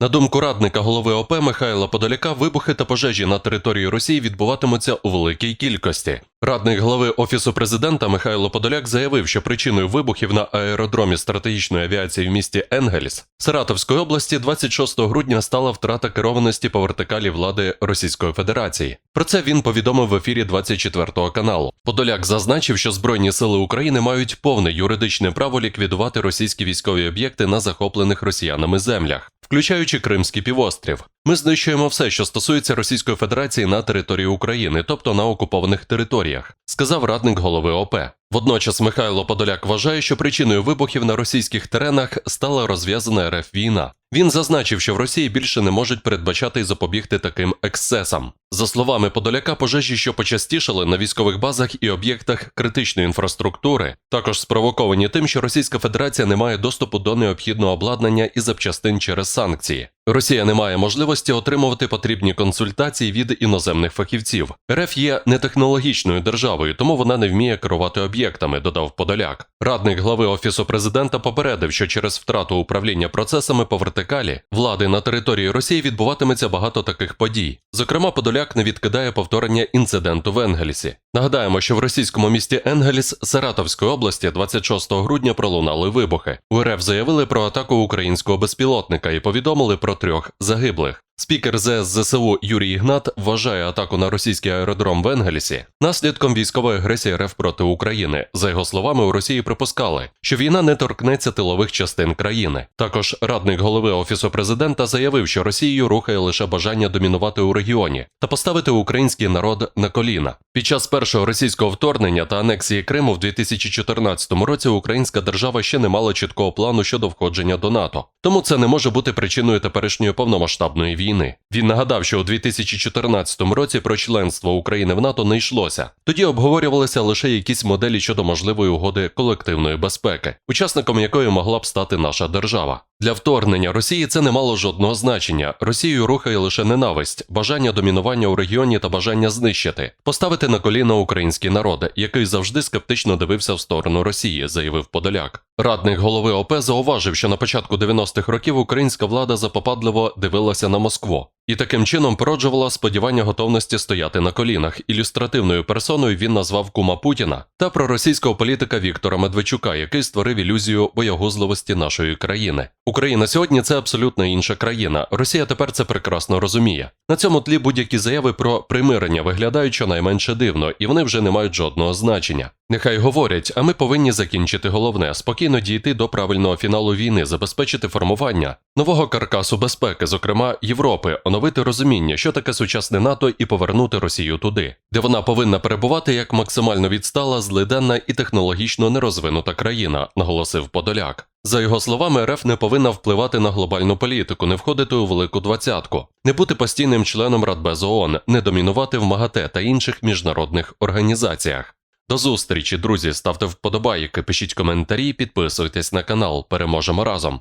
На думку радника голови ОП Михайла Подоляка, вибухи та пожежі на території Росії відбуватимуться у великій кількості. Радник глави Офісу президента Михайло Подоляк заявив, що причиною вибухів на аеродромі стратегічної авіації в місті Енгельс Саратовської області 26 грудня стала втрата керованості по вертикалі влади Російської Федерації. Про це він повідомив в ефірі 24 каналу. Подоляк зазначив, що Збройні сили України мають повне юридичне право ліквідувати російські військові об'єкти на захоплених росіянами землях, включаючи Кримський півострів. Ми знищуємо все, що стосується Російської Федерації на території України, тобто на окупованих територіях, сказав радник голови ОП. Водночас Михайло Подоляк вважає, що причиною вибухів на російських теренах стала розв'язана РФ війна. Він зазначив, що в Росії більше не можуть передбачати і запобігти таким ексцесам. За словами Подоляка, пожежі, що почастішали на військових базах і об'єктах критичної інфраструктури, також спровоковані тим, що Російська Федерація не має доступу до необхідного обладнання і запчастин через санкції. Росія не має можливості отримувати потрібні консультації від іноземних фахівців. РФ є нетехнологічною державою, тому вона не вміє керувати об'єктами, додав Подоляк. Радник глави офісу президента попередив, що через втрату управління процесами по вертикалі влади на території Росії відбуватиметься багато таких подій. Зокрема, Подоляк не відкидає повторення інциденту в Енгельсі. Нагадаємо, що в російському місті Енгельс Саратовської області 26 грудня пролунали вибухи. У РФ заявили про атаку українського безпілотника і повідомили про трьох загиблих. Спікер ЗС ЗСУ Юрій Ігнат вважає атаку на російський аеродром в Енгельсі наслідком військової агресії РФ проти України. За його словами, у Росії припускали, що війна не торкнеться тилових частин країни. Також радник голови офісу президента заявив, що Росією рухає лише бажання домінувати у регіоні та поставити український народ на коліна. Під час першого російського вторгнення та анексії Криму в 2014 році українська держава ще не мала чіткого плану щодо входження до НАТО, тому це не може бути причиною теперішньої повномасштабної війни. Він нагадав, що у 2014 році про членство України в НАТО не йшлося. Тоді обговорювалися лише якісь моделі щодо можливої угоди колективної безпеки, учасником якої могла б стати наша держава. Для вторгнення Росії це не мало жодного значення. Росію рухає лише ненависть, бажання домінування у регіоні та бажання знищити, поставити на коліна український народ, який завжди скептично дивився в сторону Росії, заявив Подоляк. Радник голови ОП зауважив, що на початку 90-х років українська влада запопадливо дивилася на Москву і таким чином породжувала сподівання готовності стояти на колінах. Ілюстративною персоною він назвав кума Путіна та проросійського політика Віктора Медведчука, який створив ілюзію боягузливості нашої країни. Україна сьогодні це абсолютно інша країна. Росія тепер це прекрасно розуміє. На цьому тлі будь-які заяви про примирення виглядають щонайменше дивно, і вони вже не мають жодного значення. Нехай говорять, а ми повинні закінчити головне спокійно дійти до правильного фіналу війни, забезпечити формування нового каркасу безпеки, зокрема Європи, оновити розуміння, що таке сучасне НАТО, і повернути Росію туди, де вона повинна перебувати як максимально відстала, злиденна і технологічно нерозвинута країна, наголосив Подоляк. За його словами, РФ не повинна впливати на глобальну політику, не входити у велику двадцятку, не бути постійним членом Радбезу ООН, не домінувати в МАГАТЕ та інших міжнародних організаціях. До зустрічі, друзі. Ставте вподобайки, пишіть коментарі, підписуйтесь на канал. Переможемо разом.